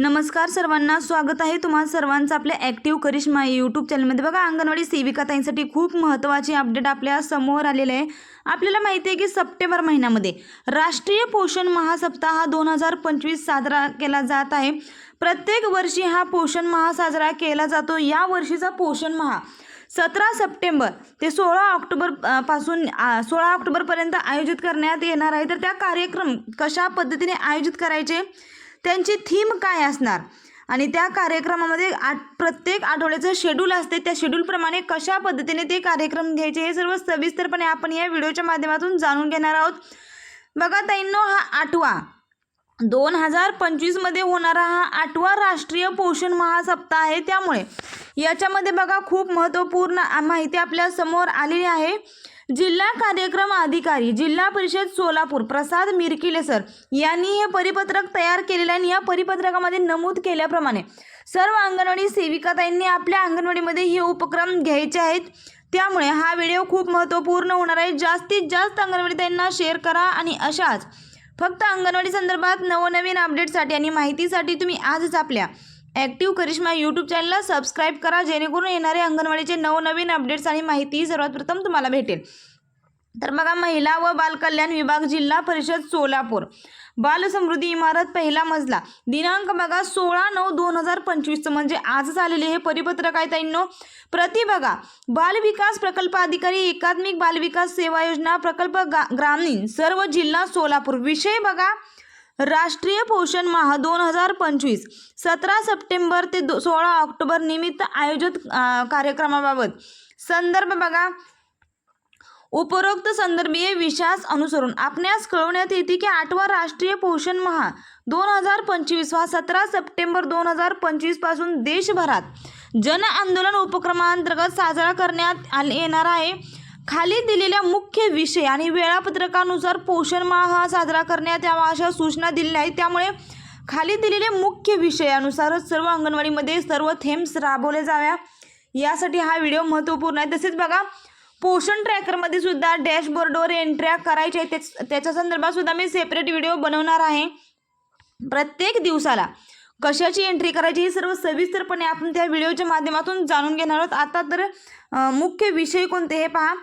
नमस्कार सर्वांना स्वागत आहे तुम्हा सर्वांचं आपल्या ॲक्टिव्ह करिश्मा यूट्यूब चॅनलमध्ये बघा अंगणवाडी सेविका ताईंसाठी खूप महत्त्वाची अपडेट आपल्यासमोर आलेले आहे. आपल्याला माहिती आहे की सप्टेंबर महिन्यामध्ये राष्ट्रीय पोषण महासप्ताह हा दोन हजार पंचवीस साजरा केला जात आहे. प्रत्येक वर्षी हा पोषण महा साजरा केला जातो. या वर्षीचा पोषण महा सतरा सप्टेंबर ते सोळा ऑक्टोबरपासून सोळा ऑक्टोबरपर्यंत आयोजित करण्यात येणार आहे. तर त्या कार्यक्रम कशा पद्धतीने आयोजित करायचे? त्यांची थीम काय असणार? आणि त्या कार्यक्रमामध्ये आठ प्रत्येक आठवड्याचं शेड्यूल असते. त्या शेड्यूलप्रमाणे कशा पद्धतीने ते कार्यक्रम घ्यायचे हे सर्व सविस्तरपणे आपण या व्हिडिओच्या माध्यमातून जाणून घेणार आहोत. बघा ताईंनो हा आठवा. दोन हजार पंचवीसमध्ये होणारा हा आठवा राष्ट्रीय पोषण महासप्ताह आहे त्यामुळे. याच्यामध्ये बघा खूप महत्त्वपूर्ण माहिती आपल्यासमोर आलेली आहे. जिल्हा कार्यक्रम अधिकारी जिल्हा परिषद सोलापूर प्रसाद मिरकिले सर यांनी हे परिपत्रक तयार केलेलं आणि या परिपत्रकामध्ये नमूद केल्याप्रमाणे सर्व अंगणवाडी सेविकाताईंनी आपल्या अंगणवाडीमध्ये हे उपक्रम घ्यायचे आहेत. त्यामुळे हा व्हिडिओ खूप महत्त्वपूर्ण होणार आहे. जास्तीत जास्त अंगणवाडीताईंना शेअर करा आणि अशाच फक्त अंगणवाडी संदर्भात नवनवीन अपडेटसाठी आणि माहितीसाठी तुम्ही आजच आपल्या ॲक्टिव्ह करिश्मा यूट्यूब चॅनलला सबस्क्राईब करा जेणेकरून येणारे अंगणवाडीचे नवनवीन अपडेट्स आणि माहिती सर्वात प्रथम तुम्हाला भेटेल. तर बघा महिला व बालकल्याण विभाग जिल्हा परिषद सोलापूर. बालसमृद्धी इमारत पहिला मजला. दिनांक बघा सोळा नऊ दोन हजार पंचवीसचं म्हणजे आजच आलेले हे परिपत्रक आहे ताईंनो. प्रति बघा बालविकास प्रकल्प अधिकारी एकात्मिक बालविकास सेवा योजना प्रकल्प गा ग्रामीण सर्व जिल्हा सोलापूर. विषय बघा राष्ट्रीय पोषण माह दोन हजार पंचवीस. सतरा सप्टेंबर ते दो सोळा ऑक्टोबर निमित्त आयोजित कार्यक्रमाबाबत संदर्भ बघा. उपरोक्त संदर्भीय विषयास अनुसरून आपणास कळवण्यात येते की आठवा राष्ट्रीय पोषण महा दोन हजार पंचवीस हा सतरा सप्टेंबर दोन हजार पंचवीसपासून देशभरात जन आंदोलन उपक्रमांतर्गत साजरा करण्यात आले येणार आहे. खाली दिलेल्या मुख्य विषय आणि वेळापत्रकानुसार पोषण माह हा साजरा करण्यात यावा अशा सूचना दिलेल्या आहेत त्यामुळे खाली दिलेल्या मुख्य विषयानुसारच सर्व अंगणवाडीमध्ये सर्व थेम्स राबवले जाव्या. यासाठी हा व्हिडिओ महत्त्वपूर्ण आहे. तसेच बघा पोषण ट्रॅकरमध्ये सुद्धा डॅशबोर्डवर एंट्र्या करायच्या आहेत. त्याच त्याच्या संदर्भात सुद्धा मी सेपरेट व्हिडिओ बनवणार आहे. प्रत्येक दिवसाला कशाची एंट्री करायची हे सर्व सविस्तरपणे आपण त्या व्हिडिओच्या माध्यमातून जाणून घेणार आहोत. आता तर मुख्य विषय कोणते हे पहा.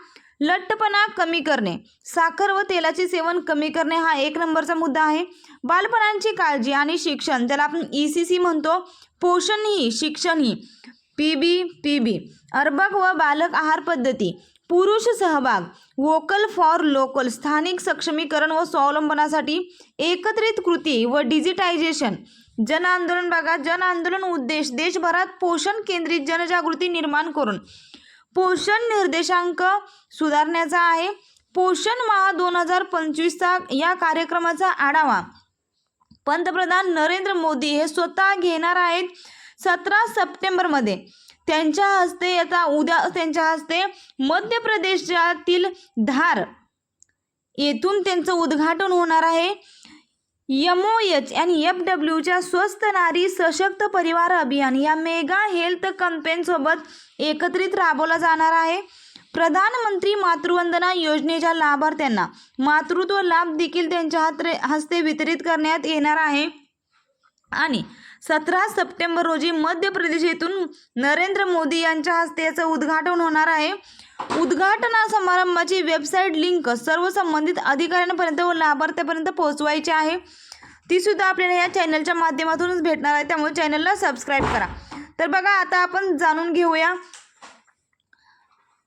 लठ्ठपणा कमी करणे. साखर व तेलाचे सेवन कमी करणे हा एक नंबरचा मुद्दा आहे. बालपणांची काळजी आणि शिक्षण ज्याला आपण ई सी सी म्हणतो पोषण ही शिक्षण ही पी बी पी बी. अर्भक व बालक आहार पद्धती. पुरुष सहभाग. वोकल फॉर लोकल स्थानिक सक्षमीकरण व स्वावलंबनासाठी एकत्रित कृती व डिजिटायझेशन जन आंदोलन बघा जन आंदोलन उद्देश देशभरात पोषण केंद्रित जनजागृती निर्माण करून. पोषण निर्देशांक सुधारण्याचा आहे. पोषण माह दोन हजार पंचवीसचा या कार्यक्रमाचा आढावा. पंतप्रधान नरेंद्र मोदी हे स्वतः घेणार आहेत सतरा सप्टेंबरमध्ये. त्यांच्या हस्ते याचा उद्या त्यांच्या हस्ते मध्य प्रदेशातील धार येथून त्यांचं उद्घाटन होणार आहे. एच आणि एफ डब्ल्यूच्या स्वस्त नारी सशक्त परिवार अभियान या मेगा हेल्थ कॅम्पेनसोबत एकत्रित राबवला जाणार आहे. प्रधानमंत्री मातृवंदना योजनेच्या लाभार्थ्यांना मातृत्व लाभ देखील त्यांच्या हात्रे हस्ते वितरित करण्यात येणार आहे. आणि सतरा सप्टेंबर रोजी मध्य प्रदेश येथून नरेंद्र मोदी यांच्या हस्ते याचं उद्घाटन होणार आहे. उद्घाटना समारंभाची वेबसाईट लिंक सर्व संबंधित अधिकाऱ्यांपर्यंत व लाभार्थ्यापर्यंत पोहोचवायची आहे. ती सुद्धा आपल्याला या चॅनलच्या माध्यमातूनच भेटणार आहे. त्यामुळे चॅनलला सबस्क्राईब करा. तर बघा आता आपण जाणून घेऊया.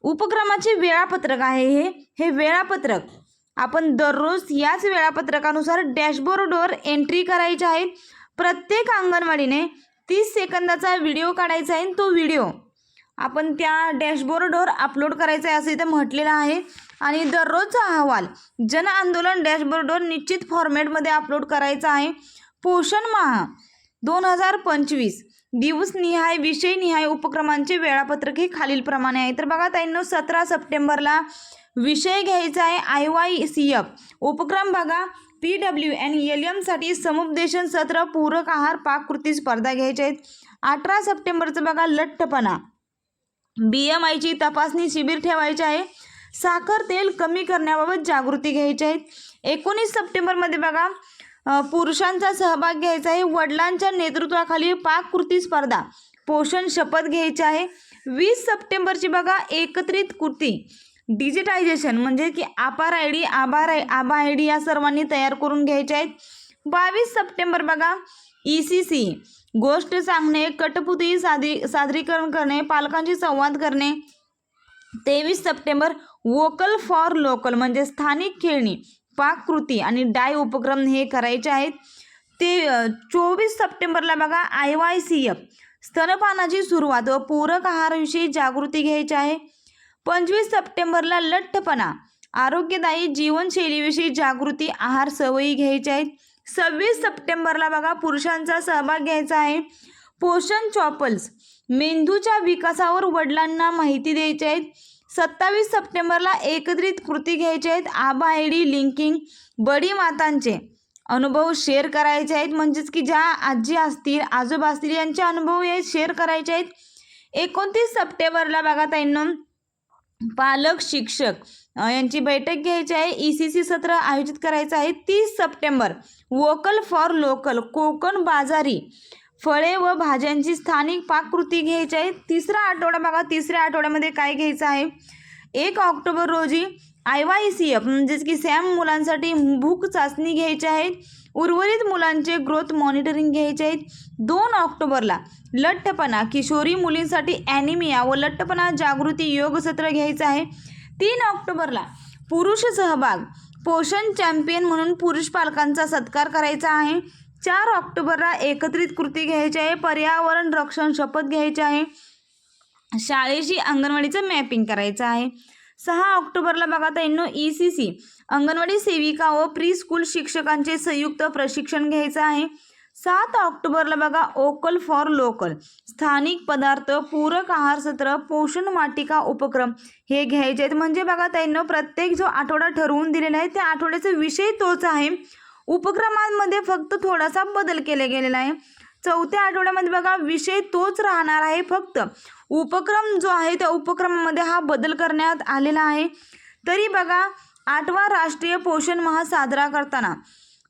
उपक्रमाचे वेळापत्रक आहे हे. हे वेळापत्रक आपण दररोज याच वेळापत्रकानुसार डॅशबोर्डवर एंट्री करायची आहे. प्रत्येक अंगणवाडीने तीस सेकंदाचा व्हिडिओ काढायचा आहे तो व्हिडिओ आपण त्या डॅशबोर्डवर अपलोड करायचा आहे असं इथं म्हटलेलं आहे. आणि दररोजचा अहवाल जन आंदोलन डॅशबोर्डवर निश्चित फॉर्मॅटमध्ये अपलोड करायचा आहे. पोषण महा दोन हजार पंचवीस दिवसनिहाय विषयनिहाय उपक्रमांचे वेळापत्रक हे खालीलप्रमाणे आहे. तर बघा त्यांना सतरा सप्टेंबरला विषय घ्यायचा आहे. I Y C F. उपक्रम बघा. पी डब्ल्यू एन एल एमसाठी समुपदेशन सत्र पूरक आहार पाककृती स्पर्धा घ्यायच्या आहेत. अठरा सप्टेंबरचं बघा लठ्ठपणा. बी एम आयची तपासणी शिबिर ठेवायचे आहे. साखर तेल कमी करण्याबाबत जागृती घ्यायची आहे. एकोणीस सप्टेंबरमध्ये बघा पुरुषांचा सहभाग घ्यायचा आहे. वडिलांच्या नेतृत्वाखाली पाककृती स्पर्धा. पोषण शपथ घ्यायची आहे. वीस सप्टेंबरची बघा एकत्रित कृती. डिजिटायझेशन म्हणजे की आपार आय डी आभार आय आभा आय डी या सर्वांनी तयार करून घ्यायचे आहेत. बावीस सप्टेंबर बघा ई सी सी. गोष्ट सांगणे कटपुतळी सादरी सादरीकरण करणे पालकांशी संवाद करणे. तेवीस सप्टेंबर वोकल फॉर लोकल म्हणजे स्थानिक खेळणी पाककृती आणि डाय उपक्रम हे करायचे आहेत. ते चोवीस सप्टेंबरला बघा आय वाय सी एफ. स्तनपानाची सुरुवात व पूरक आहाराविषयी जागृती घ्यायची आहे. पंचवीस सप्टेंबरला लठ्ठपणा. आरोग्यदायी जीवनशैलीविषयी जागृती आहार सवयी घ्यायच्या आहेत. सव्वीस सप्टेंबरला बघा पुरुषांचा सहभाग घ्यायचा आहे. पोषण चॉपल्स. मेंदूच्या विकासावर वडिलांना माहिती द्यायची आहेत. सत्तावीस सप्टेंबरला एकत्रित कृती घ्यायच्या आहेत. ABHA I D linking buddy मातांचे अनुभव शेअर करायचे आहेत. म्हणजेच की ज्या आजी असतील आजोबा असतील यांचे अनुभव हे शेअर करायचे आहेत. एकोणतीस सप्टेंबरला बघा त्यांना पालक शिक्षक. यांची बैठक घ्यायची आहे. ई सी सी सत्र आयोजित करायचं आहे तीस September. Vocal for local Konkan बाजारी. फळे व भाज्यांची स्थानिक पाककृती घ्यायची आहे. तिसरा आठवडा बघा. तिसऱ्या आठवड्यामध्ये काय घ्यायचं आहे? एक ऑक्टोबर रोजी आय वाय सी एफ म्हणजेच की सॅम मुलांसाठी भूक चाचणी घ्यायची आहे उर्वरित मुलांचे ग्रोथ मॉनिटरिंग घ्यायचे आहेत. दोन ऑक्टोबरला लठ्ठपणा किशोरी मुलींसाठी ॲनिमिया व लठ्ठपणा जागृती योग सत्र घ्यायचं आहे. तीन ऑक्टोबरला पुरुष सहभाग पोषण चॅम्पियन म्हणून पुरुष पालकांचा सत्कार करायचा आहे. चार ऑक्टोबरला एकत्रित कृती घ्यायची आहे पर्यावरण रक्षण शपथ घ्यायची आहे. शाळेशी अंगणवाडीचं मॅपिंग करायचं आहे. सहा ऑक्टोबरला बघा ताईंनो ई सी सी अंगणवाडी सेविका व प्री स्कूल शिक्षकांचे संयुक्त प्रशिक्षण घ्यायचं आहे. सात ऑक्टोबरला बघा ओकल फॉर लोकल स्थानिक पदार्थ पूरक आहार सत्र पोषण वाटिका उपक्रम हे घ्यायचे आहेत. म्हणजे बघा ताईंनो प्रत्येक जो आठवडा ठरवून दिलेला आहे त्या आठवड्याचा विषय तोच आहे. उपक्रमांमध्ये फक्त थोडासा बदल केला गेलेला आहे. चौथ्या आठवड्यामध्ये बघा विषय तोच राहणार आहे फक्त. उपक्रम जो आहे त्या उपक्रमामध्ये हा बदल करण्यात आलेला आहे. तरी बघा आठवा राष्ट्रीय पोषण माह साजरा करताना.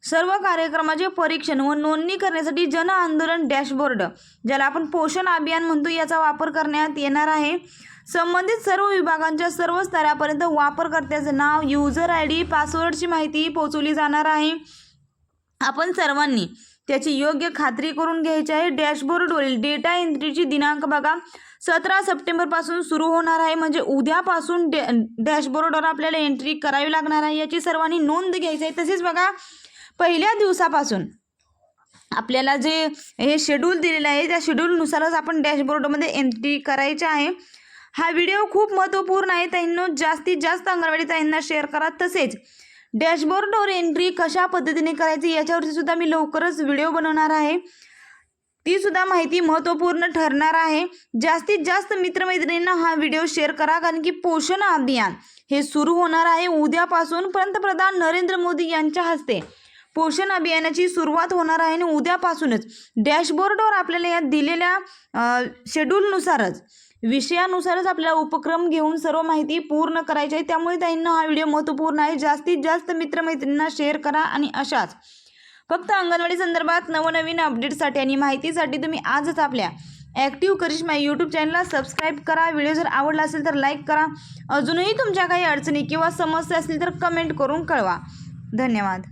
सर्व कार्यक्रमाचे परीक्षण व नोंदणी करण्यासाठी जन आंदोलन डॅशबोर्ड ज्याला आपण पोषण अभियान म्हणतो याचा वापर करण्यात येणार आहे. संबंधित सर्व विभागांच्या सर्व स्तरापर्यंत वापरकर्त्याचं नाव युजर आय डी पासवर्डची माहिती पोचवली जाणार आहे. आपण सर्वांनी त्याची योग्य खात्री करून घ्यायची आहे. डॅशबोर्डवरील डेटा एंट्रीची दिनांक बघा. सतरा सप्टेंबरपासून सुरू होणार आहे. म्हणजे उद्यापासून डॅ डॅशबोर्डवर आपल्याला एंट्री करावी लागणार आहे. याची सर्वांनी नोंद घ्यायची आहे. तसेच बघा पहिल्या दिवसापासून आपल्याला जे हे शेड्यूल दिलेलं आहे त्या शेड्यूलनुसारच आपण डॅशबोर्डमध्ये एंट्री करायची आहे. हा व्हिडिओ खूप महत्त्वपूर्ण आहे. त्यांना जास्तीत जास्त अंगणवाडी ताईंना शेअर करा. तसेच डॅशबोर्डवर एंट्री कशा पद्धतीने करायची याच्यावरती सुद्धा मी लवकरच व्हिडिओ बनवणार आहे. ती सुद्धा माहिती महत्त्वपूर्ण ठरणार आहे. जास्तीत जास्त मित्रमैत्रिणींना हा व्हिडिओ शेअर करा कारण की पोषण अभियान हे सुरू होणार आहे उद्यापासून. पंतप्रधान नरेंद्र मोदी यांच्या हस्ते पोषण अभियानाची सुरुवात होणार आहे आणि उद्यापासूनच डॅशबोर्डवर आपल्याला या दिलेल्या शेड्यूलनुसारच विषयानुसारच आपल्याला उपक्रम घेऊन सर्व माहिती पूर्ण करायची आहे. त्यामुळे त्यांना हा व्हिडिओ महत्त्वपूर्ण आहे. जास्तीत जास्त मित्रमैत्रिणींना शेअर करा आणि अशाच. फक्त अंगणवाडी संदर्भात नवनवीन अपडेटसाठी आणि माहितीसाठी तुम्ही आजच आपल्या ॲक्टिव्ह करिश्मा यूट्यूब चॅनलला सबस्क्राईब करा. व्हिडिओ जर आवडला असेल तर लाईक करा. अजूनही तुमच्या काही अडचणी किंवा समस्या असतील तर कमेंट करून कळवा. धन्यवाद.